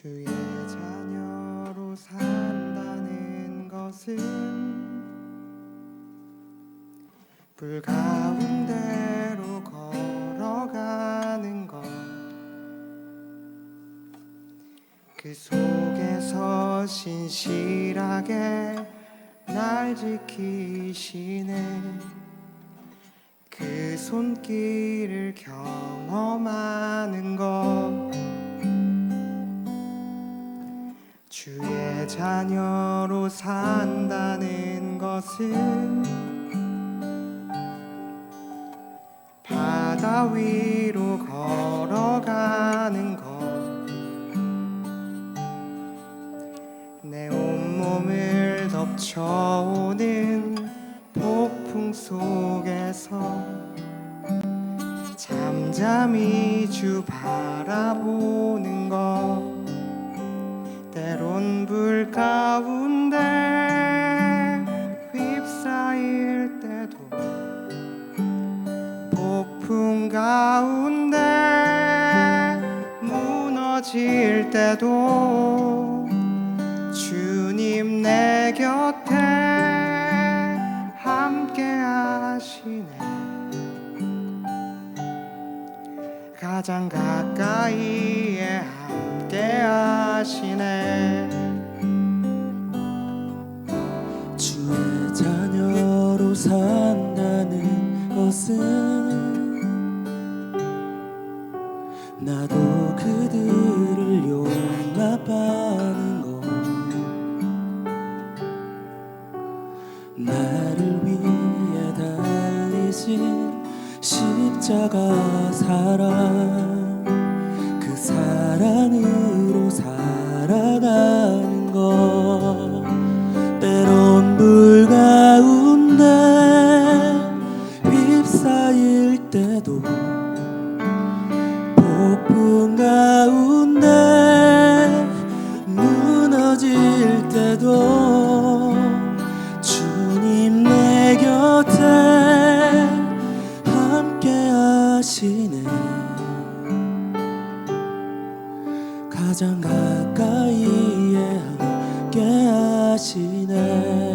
주의 자녀로 산다는 것은 불 가운데로 걸어가는 것. 그 속에서 신실하게 날 지키시네. 그 손길을 경험하는 것. 주의 자녀로 산다는 것은 바다 위로 걸어가는 것. 내 온몸을 덮쳐오는 폭풍 속에서 잠잠히 주 바라보는 것. 때론 불 가운데 휩싸일 때도 폭풍 가운데 무너질 때도 주님 내 곁에 함께 하시네 가장 가까이에 함께 하시네. 주의 자녀로 산다는 것은 나도 십자가 사랑. 그 사랑으 하시네. 가장 가까이에 함께 하시네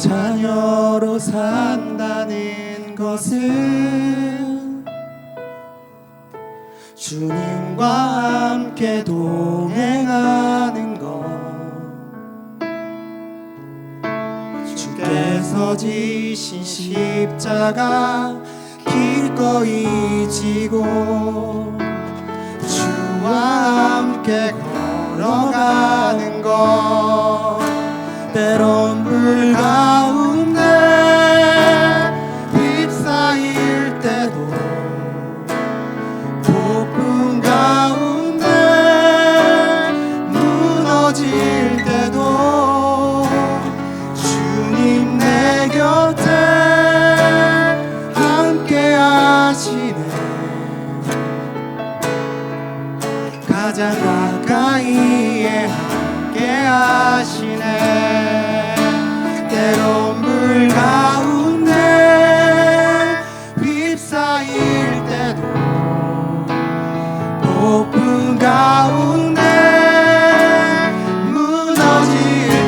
자녀로 산다는 것은 주님과 함께 동행하는 것. 주께서 지신 십자가 기꺼이 지고 주와 함께 걸어가는 것. 때론 불 가운데 휩싸일 때도 폭풍 가운데 무너질 때도 주님 내 곁에 함께 하시네. 가장 가까이에 함께 하시네 때론 불 가운데 휩싸일 때도 폭풍 가운데 무너질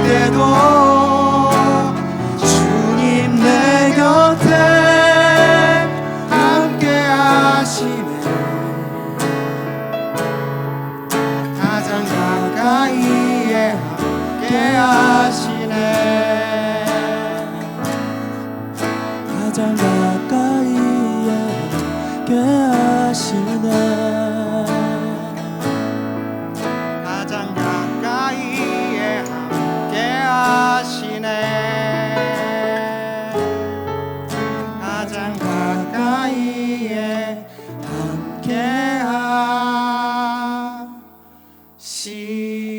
때도 주님 내 곁에 함께 하시네. 가장 가까이에 함께 하시네 가장 가까이에 게 하시네 가장 가까이에 함께 하시네. 가장 가까이에 함께 하시네.